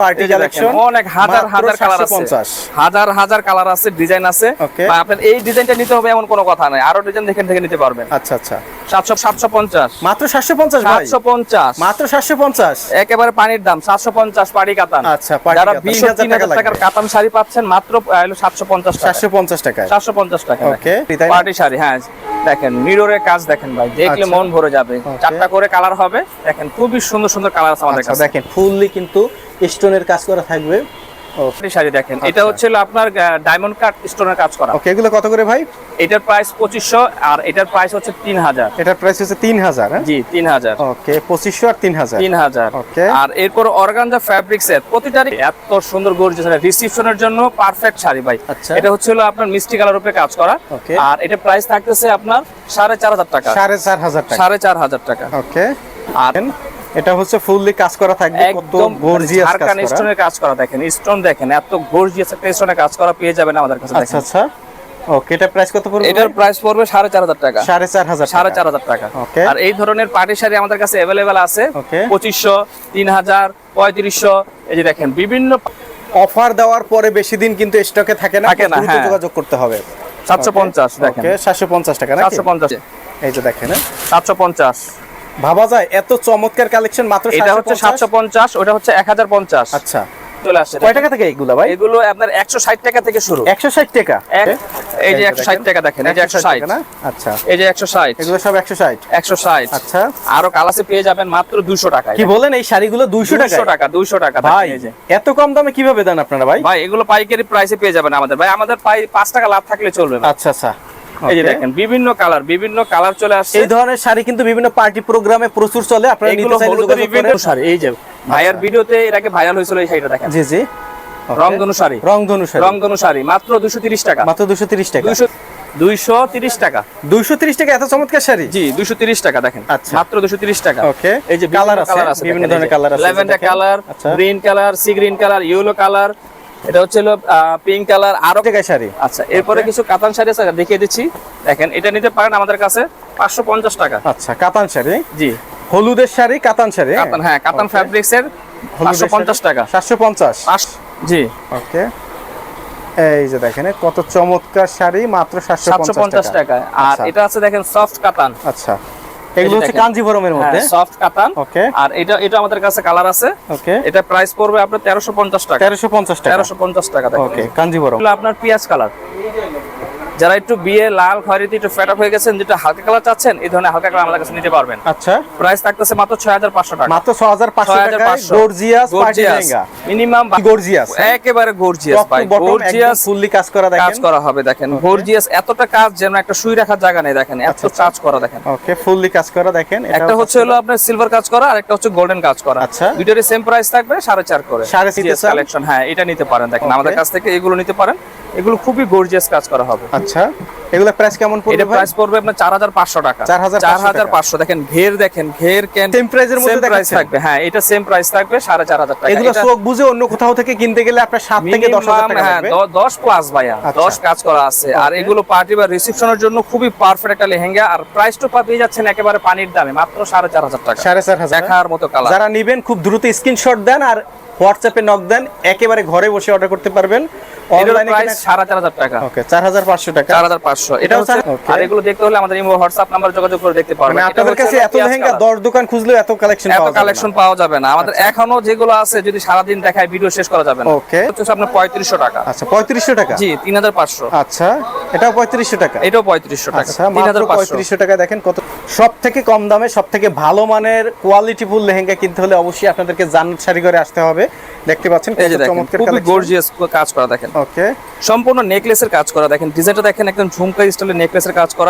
Party এই যে দেখেন, কালেকশন অনেক হাজার হাজার কালার আছে। হাজার হাজার কালার আছে ডিজাইন আছে। আপনার এই ডিজাইনটা নিতে হবে এমন কোনো কথা নাই। আরও ডিজাইন দেখেন থেকে নিতে পারবেন। আচ্ছা আচ্ছা। সাতশো সাতশো পঞ্চাশ। মাত্র সাতশো পঞ্চাশ সাতশো পঞ্চাশ। মাত্র সাতশো পঞ্চাশ? একেবারে পানির দাম সাতশো পঞ্চাশ পাড়ি কাতান। আচ্ছা, যারা বিশ তিন হাজার টাকার। কাতান শাড়ি পাচ্ছেন মাত্র সাতশো পঞ্চাশ সাতশো পঞ্চাশ টাকায়। সাতশো পঞ্চাশ টাকা পার্টি শাড়ি হ্যাঁ দেখেন মিররের কাজ দেখেন ভাই দেখলে আচ্ছা। মন ভরে যাবে। চারটা করে কালার হবে দেখেন খুবই সুন্দর সুন্দর কালার আছে আমাদের আচ্ছা কাছে। দেখেন ফুললি কিন্তু স্টোনের কাজ করা থাকবে। শাড়ি দেখেন। এটা। হচ্ছে আপনার ডায়মন্ড কাট স্টোনের কাজ করা। ওকে এগুলো কত করে ভাই? এটার প্রাইস পঁচিশশো আর এটার প্রাইস হচ্ছে তিন হাজার এটার প্রাইস হচ্ছে তিন হাজার হ্যাঁ? জি ওকে আর এরপর অর্গানজা ফ্যাব্রিক্স এর প্রতিটারই এত সুন্দর গর্জিয়াস রিসিপশনের জন্য পারফেক্ট শাড়ি ভাই। আচ্ছা। এটা হচ্ছে হলো আপনার মিষ্টি কালার উপরে কাজ করা. আর এটা প্রাইস থাকতেছে আপনার সাড়ে চার হাজার টাকা। সাড়ে চার হাজার টাকা। সাড়ে চার হাজার টাকা। ওকে। আর এটা হচ্ছে ফুললি কাজ করা থাকবে কত গর্জিয়াস মানে কাজ করা। স্টোনের কাজ করা দেখেন স্টোন দেখেন এত গর্জিয়াস একটা স্টোনের কাজ করা পেয়ে যাবেন আমাদের কাছে আচ্ছা আচ্ছা। ওকে এটা প্রাইস কত পড়বে এটার প্রাইস পড়বে 4500 টাকা। 4500 4500 টাকা। ওকে আর এই ধরনের পাটি শাড়ি আমাদের কাছে अवेलेबल আছে। 2500 3000 3500 এই যে দেখেন বিভিন্ন অফার দেওয়ার পরে বেশি দিন কিন্তু স্টকে থাকে না দ্রুত হ্যাঁ। যোগাযোগ করতে হবে। 750 দেখেন। ওকে 750 টাকা নাকি? 750 এই যে দেখেন। 750 ভাবা যায় এত চমৎকার কালেকশন মাত্র এটা হচ্ছে সাতশো 750 পঞ্চাশ ওটা হচ্ছে এক হাজার পঞ্চাশ। আচ্ছা। চলে আসছে কয় টাকা থেকে এইগুলা ভাই? এগুলো আপনার একশো ষাট টাকা থেকে শুরু। একশো ষাট টাকা? এই যে একশো ষাট টাকা দেখেন এই যে একশো ষাট টাকা না? আচ্ছা। এই যে একশো ষাট। এগুলো সব একশো ষাট। একশো ষাট। আচ্ছা। আরও কালাসে পেয়ে যাবেন মাত্র দুশো টাকা কি বলেন এই শাড়িগুলো দুইশো টাকা দুশো টাকা দুশো টাকা ভাই। এত কম দামে কীভাবে দেন আপনারা ভাই? ভাই এগুলো পাইকারি প্রাইসে পেয়ে যাবেন আমাদের। ভাই আমাদের পাই পাঁচ টাকা লাভ থাকলে চলবে আচ্ছা আচ্ছা। এই যে দেখেন বিভিন্ন কালার বিভিন্ন কালার চলে আসছে। এই ধরনের শাড়ি কিন্তু বিভিন্ন পার্টি প্রোগ্রামে প্রচুর চলে। আপনারা নিতে চাইলে বিভিন্ন শাড়ি এই যে ভাইয়ার ভিডিওতে এর আগে ভাইরাল হয়েছিল এই শাড়িটা দেখেন। জি জি। রংধনু শাড়ি। রংধনু শাড়ি। রংধনু শাড়ি মাত্র দুশো তিরিশ টাকা। মাত্র দুশো তিরিশ টাকা। দুইশো দুইশো তিরিশ টাকা। দুইশো তিরিশ টাকা এত চমৎকার শাড়ি? জি দুইশো তিরিশ টাকা দেখেন। আচ্ছা। মাত্র দুশো তিরিশ টাকা। Okay. এই যে কালার আছে, বিভিন্ন ধরনের colour আছে, ল্যাভেন্ডার কালার আচ্ছা। Green colour sea green colour yellow colour এটা হচ্ছে পিঙ্ক কালার আরও শাড়ি। আচ্ছা এরপরে কিছু কাতান শাড়ি আছে দেখিয়ে দিচ্ছি। দেখেন এটা নিতে পারেন আমাদের কাছে পাঁচশো পঞ্চাশ টাকা। আচ্ছা কাতান শাড়ি? জি। হলুদের শাড়ি কাতান শাড়ি? কাতান হ্যাঁ কাতান ফ্যাব্রিক্স এর পাঁচশো পঞ্চাশ টাকা। সাতশো পঞ্চাশ? জি। ওকে এই যে দেখেন কত চমৎকার শাড়ি মাত্র সাতশো সাতশো পঞ্চাশ টাকা। আর আচ্ছা। এটা আছে দেখেন সফট কাতান আচ্ছা। এগুলো হচ্ছে। কাঞ্জিভরমের মধ্যে। সফট কাতান। ওকে আর এটা এটা আমাদের কাছে কালার আছে। ওকে এটা প্রাইস পড়বে আপনার তেরোশো পঞ্চাশ টাকা। তেরোশো পঞ্চাশ টাকা। তেরোশো পঞ্চাশ টাকা ওকে কাঞ্জিভরম এগুলো আপনার পিয়াজ কালার যারা একটু বিয়ে লাল খয়েরিতে একটু ফেট হয়ে গেছেন যেটা হালকা কালার চাচ্ছেন এই ধরনের হালকা কালার আমাদের কাছে নিতে পারবেন। আচ্ছা। প্রাইস থাকতেছে মাত্র ছয় হাজার পাঁচশো টাকা। মাত্র ছ হাজার পাঁচশো টাকায় gorgeous party lehenga. Minimum gorgeous একেবারে গর্জিয়াস ভাই। গর্জিয়াস ফুললি কাজ করা কাজ করা হবে দেখেন। গর্জিয়াস এতটা কাজ যেন একটা শুই রাখার জায়গা নেই দেখেন। এত কাজ করা দেখেন। ওকে ফুললি কাজ করা দেখেন। একটা হচ্ছে হলো আপনার সিলভার কাজ করা আর একটা হচ্ছে গোল্ডেন কাজ করা। আচ্ছা। দুইটারই সেম প্রাইস থাকবে সাড়ে চার করে। সাড়ে তিন চার? কালেকশন হ্যাঁ এটা নিতে পারেন দেখেন। আমাদের কাছ থেকে এগুলো নিতে পারেন। এগুলো খুবই গর্জিয়াস কাজ করা হবে। আচ্ছা এগুলা প্রাইস কেমন পড়বে এটা প্রাইস পড়বে আপনার চার হাজার পাঁচশো টাকা। 4,500 চার হাজার পাঁচশো দেখেন ঘের দেখেন ঘের কেন price এর মধ্যে প্রাইস থাকবে হ্যাঁ এটা সেম প্রাইস থাকবে সাড়ে চার হাজার টাকা। এগুলো চোখ বুঝে অন্য কোথাও থেকে কিনতে গেলে আপনার সাত থেকে দশ হাজার minimum, টাকা হ্যাঁ, লাগবে। দ- দশ প্লাস ভাইয়া আচ্ছা। দশ কাজ করা আছে। আর এগুলো পার্টি বা রিসেপশনের জন্য খুবই পারফেক্ট একটা লেহেঙ্গা আর প্রাইস তো পেয়ে যাচ্ছেন একেবারে পানির দামে মাত্র সাড়ে চার হাজার টাকা। সাড়ে চার হাজার। দেখার মতো কালার যারা নিবেন খুব দ্রুত স্ক্রিনশট দেন আর হোয়াটসঅ্যাপে নক দেন একেবারে ঘরে বসে অর্ডার করতে পারবেন। অনলাইনে প্রাইস টাকা। ওকে টাকা। এটা হচ্ছে আর এগুলো দেখতে হলে আমাদের ইমো হোয়াটসঅ্যাপ নাম্বার যোগাযোগ করে দেখতে পারবেন। মানে আপনাদের কাছে এত লেহেঙ্গা কালার। দশ দোকান খুঁজলেও এত কালেকশন এত কালেকশন পাওয়া যাবে না। আমাদের এখনও যেগুলো আছে যদি সারাদিন দেখায় ভিডিও শেষ করা যাবে না। Okay. হচ্ছে আপনার পঁয়ত্রিশশো টাকা। আচ্ছা জি আচ্ছা এটাও পঁয়ত্রিশশো টাকা? এটাও পঁয়ত্রিশশো টাকা। আচ্ছা টাকা দেখেন কত সব থেকে কম দামে সব থেকে ভালো মানের কোয়ালিটিফুল লেহেঙ্গা কিনতে হলে অবশ্যই আপনাদেরকে জান্নাত শাড়ি করে আসতে হবে। দেখতে পাচ্ছেন এই যে দেখেন খুবই গর্জিয়াস কাজ করা দেখেন। ওকে সম্পূর্ণ নেকলেসের কাজ করা দেখেন ডিজাইনটা দেখেন একদম ঝুমকা স্টাইলের নেকলেসের কাজ করা।